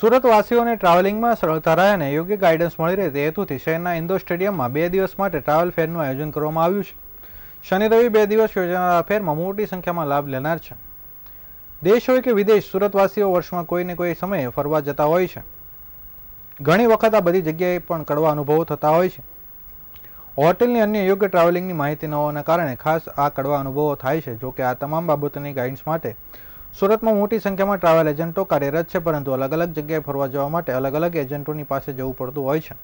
સુરતવાસીઓને ટ્રાવેલિંગમાં સરળતા રહે અને યોગ્ય ગાઈડન્સ મળી રહે તે હેતુથી શહેરના ઇન્દોર સ્ટેડિયમમાં બે દિવસ માટે ટ્રાવેલ ફેરનું આયોજન કરવામાં આવ્યું છે. શનિ રવિ બે દિવસ યોજાનારા ફેરમાં મોટી સંખ્યામાં લાભ લેનાર છે. દેશ હોય કે વિદેશ, સુરતવાસીઓ વર્ષમાં કોઈને કોઈ સમયે ફરવા જતા હોય છે. ઘણી વખત આ બધી જગ્યાએ પણ કડવા અનુભવો થતા હોય છે. હોટેલની અન્ય યોગ્ય ટ્રાવેલિંગની માહિતી ન હોવાના કારણે ખાસ આ કડવા અનુભવો થાય છે, જોકે આ તમામ બાબતોની ગાઈડન્સ માટે સુરતમાં મોટી સંખ્યામાં ટ્રાવેલ એજન્ટો કાર્યરત છે, પરંતુ અલગ અલગ જગ્યાએ ફરવા જવા માટે અલગ અલગ એજન્ટોની પાસે જવું પડતું હોય છે.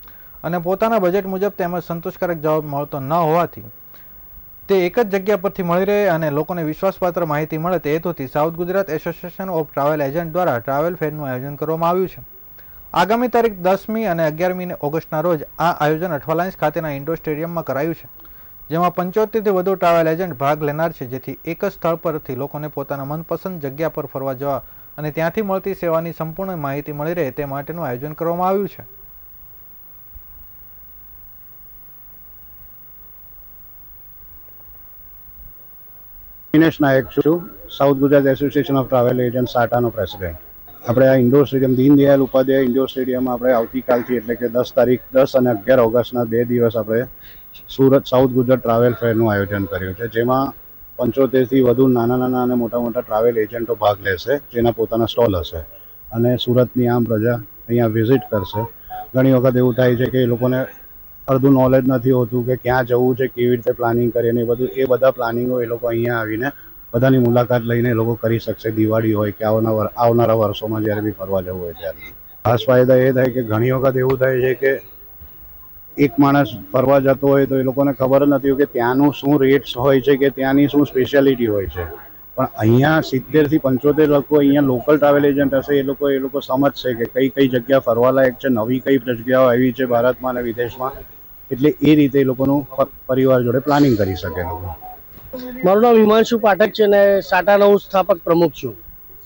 અને પોતાના બજેટ મુજબ તેમજ સંતોષકારક જવાબ મળતો ન હોવાથી તે એક જ જગ્યા પરથી મળી રહે અને લોકોને વિશ્વાસપાત્ર માહિતી મળે તે હેતુથી south Gujarat association of travel agent દ્વારા ટ્રાવેલ ફેરનું આયોજન કરવામાં આવ્યું છે. આગામી તારીખ દસમી અને અગિયારમી ઓગસ્ટના રોજ આ આયોજન અઠવાલાઇન્સ ખાતેના ઇન્ડોર સ્ટેડિયમમાં કરાયું છે. જેમાં પંચોતેરથી વધુ ટ્રાવેલ એજન્ટ ભાગ લેનાર છે, જેથી એક જ સ્થળ પરથી લોકોને પોતાના મનપસંદ જગ્યા પર ફરવા જવા અને ત્યાંથી મળતી સેવાની સંપૂર્ણ માહિતી મળી રહે તે માટેનું આયોજન કરવામાં આવ્યું છે. દિનેશ નાયક છું. South Gujarat association of travel agent સાટાનો president. આપણે આ indoor stadium Deendayal Upadhyay indoor સ્ટેડિયમમાં આપણે આવતીકાલથી એટલે કે દસ તારીખ, દસ અને અગિયાર ઓગસ્ટના બે દિવસ આપણે સુરત સાઉથ ગુજરાત ટ્રાવેલ ફેરનું આયોજન કર્યું છે, જેમાં પંચોતેરથી વધુ નાના નાના અને મોટા મોટા ટ્રાવેલ એજન્ટો ભાગ લેશે, જેના પોતાના સ્ટોલ હશે. અને સુરતની આમ પ્રજા અહીંયા વિઝિટ કરશે. ઘણી વખત એવું થાય છે કે એ લોકોને અડધું નોલેજ નથી હોતું કે ક્યાં જવું છે, કેવી રીતે પ્લાનિંગ કરીએ ને એ બધું, એ બધા પ્લાનિંગો એ લોકો અહીંયા આવીને બધાની મુલાકાત લઈને એ લોકો કરી શકશે. દિવાળી હોય કે આવનારા આવનારા વર્ષોમાં જ્યારે બી ફરવા જવું હોય ત્યારે. ખાસ ફાયદા એ થાય કે ઘણી વખત એવું થાય છે કે એક માણસ ફરવા જતો હોય તો એ લોકોને ખબર જ નથી કે ત્યાંનું શું રેટ્સ હોય છે કે ત્યાંની શું સ્પેશિયાલિટી હોય છે. પણ અહીંયા સિત્તેરથી પંચોતેર લોકો અહીંયા લોકલ ટ્રાવેલ એજન્ટ હશે, એ લોકો એ લોકો સમજશે કે કઈ કઈ જગ્યા ફરવાલાયક છે, નવી કઈ જગ્યાઓ આવી છે ભારતમાં અને વિદેશમાં. એટલે એ રીતે એ લોકોનું પરિવાર જોડે પ્લાનિંગ કરી શકે લોકો. મારું નામ હિમાંશુ પાઠક છે અને સાટાના હું સ્થાપક પ્રમુખ છું.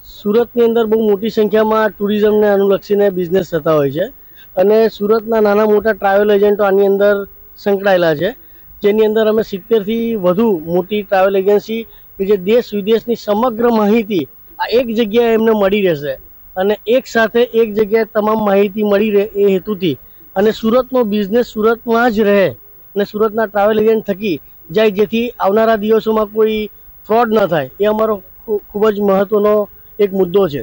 સુરતની અંદર બહુ મોટી સંખ્યામાં ટુરિઝમને અનુલક્ષીને બિઝનેસ થતા હોય છે. અને સુરતના નાના મોટા ટ્રાવેલ એજન્ટો આની અંદર સંકળાયેલા છે. જેની અંદર અમે સિત્તેરથી વધુ મોટી ટ્રાવેલ એજન્સી કે જે દેશ વિદેશની સમગ્ર માહિતી આ એક જગ્યાએ એમને મળી રહેશે અને એક સાથે એક જગ્યાએ તમામ માહિતી મળી રહે એ હેતુથી. અને સુરતનો બિઝનેસ સુરતમાં જ રહે અને સુરતના ટ્રાવેલ એજન્ટ થકી જાય જેથી આવનારા દિવસોમાં કોઈ ફ્રોડ ન થાય એ અમારો ખૂબ જ મહત્વનો એક મુદ્દો છે.